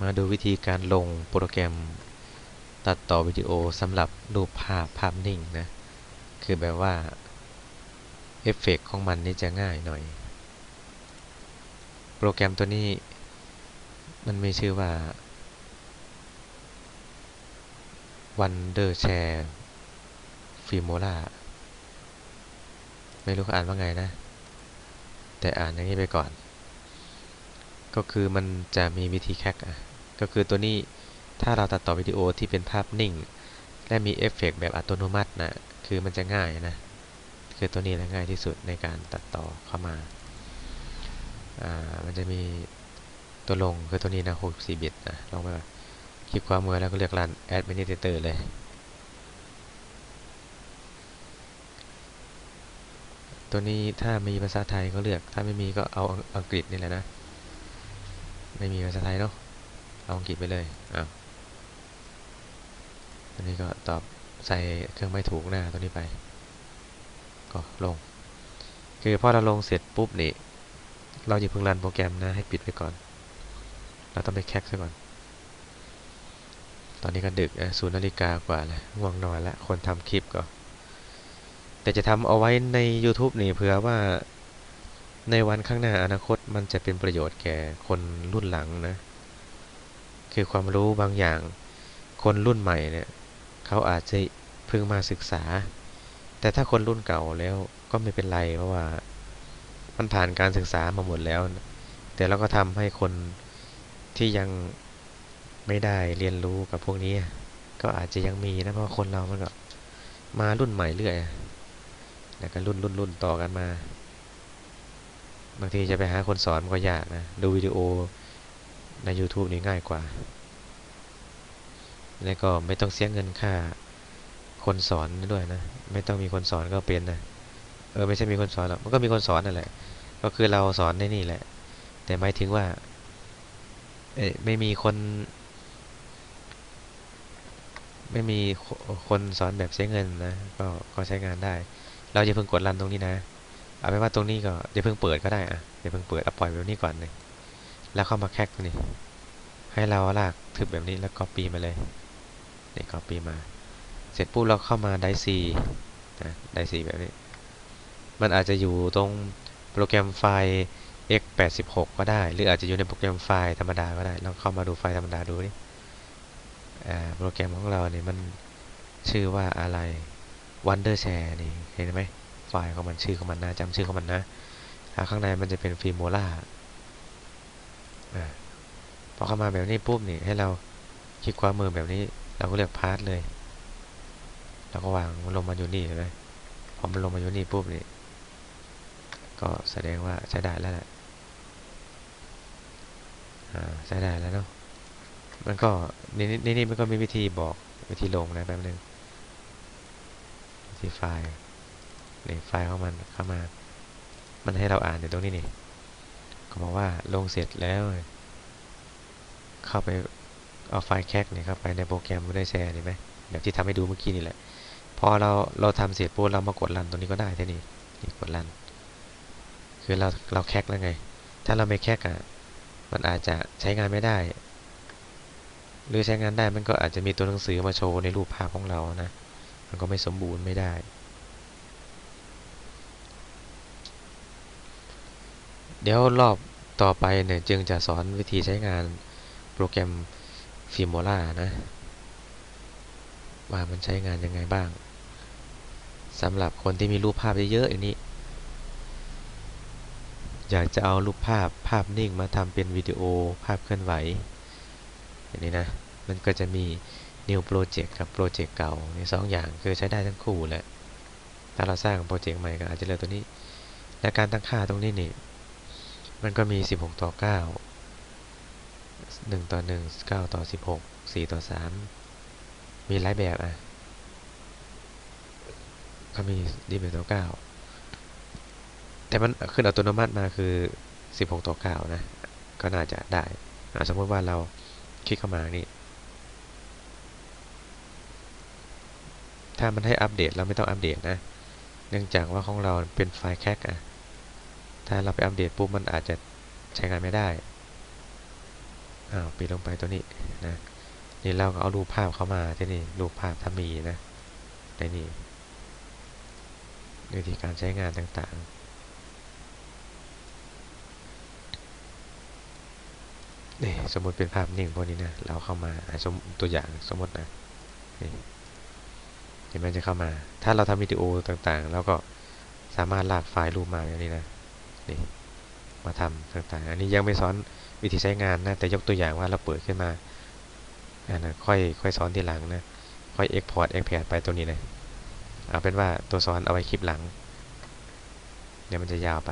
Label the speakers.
Speaker 1: มาดูวิธีการลงโปรแกรมตัดต่อวิดีโอสำหรับรูปภาพภาพนิ่งนะ คือแบบว่า เอฟเฟกของมันนี่จะง่ายหน่อย โปรแกรมตัวนี้ มันมีชื่อว่า Wondershare Filmora ไม่รู้เขาอ่านว่าไงนะ แต่อ่านอย่างนี้ไปก่อน ก็คือมันจะมีวิธีแคกอะก็คือตัวนี้ถ้าเราตัดต่อวิดีโอที่เป็นภาพนิ่ง และมีเอฟเฟกแบบอัตโนมัตินะคือมันจะง่ายนะคือตัวนี้แหละง่ายที่สุดในการตัดต่อเข้ามาอ่ามันจะมีตัวลงคือตัวนี้นะ64บิตนะลองไปก่อนคลิกความมือแล้วก็เลือกรัน Administrator เลยตัวนี้ถ้ามีภาษาไทยก็เลือก ถ้าไม่มีก็เอาอังกฤษนี่แหละนะ ไม่มีภาษาไทยเนาะเอาอังกฤษไปเลยอ้าวตัวนี้ก็ตอบใส่เครื่องไม่ถูกหน้าตัวนี้ไป ก็ลง คือพอเราลงเสร็จปุ๊บนี่ เราอย่าเพิ่งรันโปรแกรมนะให้ปิดไปก่อน เราต้องไปแคคซะก่อน ตอนนี้ก็ดึกศูนย์นาฬิกากว่าแล้วง่วงนอนแล้วคนทำคลิปก็ แต่จะทำเอาไว้ใน YouTube นี่เผื่อว่า ในวันข้างหน้าอนาคตมันจะเป็นประโยชน์แก่คนรุ่นหลังนะ คือความรู้บางอย่าง คนรุ่นใหม่เนี่ย เขาอาจจะเพิ่งมาศึกษา แต่ถ้าคนรุ่นเก่าแล้วก็ไม่เป็นไรเพราะว่า มันผ่านการศึกษามาหมดแล้ว แต่เราก็ทำให้คนที่ยังไม่ได้เรียนรู้กับพวกนี้ ก็อาจจะยังมีนะเพราะคนเรามันก็มารุ่นใหม่เรื่อยแล้วก็รุ่นรุ่นรุ่นต่อกันมา บางทีจะไปหาคนสอนก็ยากนะ ดูวิดีโอใน YouTube นี่ง่ายกว่า แล้วก็ไม่ต้องเสียเงินค่าคนสอนด้วยนะ ไม่ต้องมีคนสอนก็เป็นนะ เออไม่ใช่มีคนสอนหรอก มันก็มีคนสอนนั่นแหละ ก็คือเราสอนในนี่แหละ แต่หมายถึงว่า เอ้ไม่มีคน ไม่มีคนสอนแบบใช้เงินนะ ก็ก็ใช้งานได้ เราจะเพิ่งกดรันตรงนี้นะ เอาไปว่าตรงนี้ก็จะเพิ่งเปิดก็ได้อะจะเพิ่งเปิดเอาปล่อยแบบนี้ก่อนเลยแล้วเข้ามาแคกนี่ให้เราลากทึบแบบนี้แล้วก็ปีมาเลยนี่ก็ปีมา เสร็จปุ๊บเราเข้ามาไดซีนะไดซีแบบนี้ มันอาจจะอยู่ตรงโปรแกรมไฟล์ x86 ก็ได้ หรืออาจจะอยู่ในโปรแกรมไฟล์ธรรมดาก็ได้ลองเข้ามาดูไฟล์ธรรมดาดูนี่โปรแกรมของเราเนี่ยมันชื่อว่าอะไร Wondershare นี่เห็นไหม ไฟล์ของมันชื่อของมันนะจำชื่อของมันนะข้างในมันจะเป็นฟิโมล่าพอเข้ามาแบบนี้ปุ๊บนี่ให้เราคลิกขวามือแบบนี้ เราก็เลือกพาร์ทเลยเราก็วางมันลงมาอยู่นี่เห็นไหมพอมันลงมาอยู่นี่ปุ๊บนี่ก็แสดงว่าใช้ได้แล้วแหละใช้ได้แล้วเนาะมันก็นี่นี่นี่มันก็มีวิธีบอกวิธีลงนะแป๊บนึงวิธีไฟล์ นี่ไฟล์ของมันเข้ามา มันให้เราอ่านอยู่ตรงนี้นี่ก็บอกว่าลงเสร็จแล้ว เข้าไปเอาไฟล์แคกเนี่ยเข้าไปในโปรแกรมไม่ได้แชร์นี่ไหมแบบที่ทำให้ดูเมื่อกี้นี่แหละ พอเราเราทำเสร็จปุ๊บเรามากดรันตรงนี้ก็ได้แค่นี้นี่กดรัน คือเราเราแคกแล้วไง ถ้าเราไม่แคกอะมันอาจจะใช้งานไม่ได้ หรือใช้งานได้มันก็อาจจะมีตัวหนังสือมาโชว์ในรูปภาพของเรานะ มันก็ไม่สมบูรณ์ไม่ได้ เดี๋ยวรอบต่อไปเนี่ยจึงจะสอนวิธีใช้งานโปรแกรมฟิโมล่านะ ว่ามันใช้งานยังไงบ้างสำหรับคนที่มีรูปภาพเยอะๆอย่างนี้ อยากจะเอารูปภาพภาพนิ่งมาทำเป็นวิดีโอภาพเคลื่อนไหว อย่างนี้นะ มันก็จะมี New Project กับโปรเจกต์เก่าในสองอย่างคือใช้ได้ทั้งคู่แหละถ้าเราสร้างโปรเจกต์ใหม่ก็อาจจะเลือกตัวนี้ และการตั้งค่าตรงนี้นี่ มันก็มี 16 ต่อ 9 1 ต่อ 1 9 ต่อ 16 4 ต่อ 3 มีหลายแบบอะก็มีดีเบต่อ 9 แต่มันขึ้นอัตโนมัติมาคือ 16 ต่อ 9 นะ ก็น่าจะได้ สมมติว่าเราคลิกเข้ามานี่ ถ้ามันให้อัปเดตเราไม่ต้องอัปเดตนะ เนื่องจากว่าของเราเป็นไฟล์แคกอะ ถ้าเราไปอัปเดตปุ๊บมันอาจจะใช้งานไม่ได้อ้าวปิดลงไปตัวนี้นะนี่เราก็เอารูปภาพเข้ามาที่นี่รูปภาพถ้ามีนะในนี่วิธีการใช้งานต่างๆนี่สมมติเป็นภาพนิ่งพวกนี้นะเราเข้ามาสมตัวอย่างสมมตินะนี่เห็นไหมจะเข้ามา ถ้าเราทำวิดีโอต่างๆ แล้วก็สามารถลากไฟล์รูปมาอย่างนี้นะ นี่มาทำต่างๆ อันนี้ยังไม่สอนวิธีใช้งานนะแต่ยกตัวอย่างว่าเราเปิดขึ้นมาอันนะค่อยค่อยสอนทีหลังนะค่อย Export Export ไปตัวนี้เลยเอาเป็นว่าตัวสอนเอาไว้คลิปหลัง เดี๋ยวมันจะยาวไป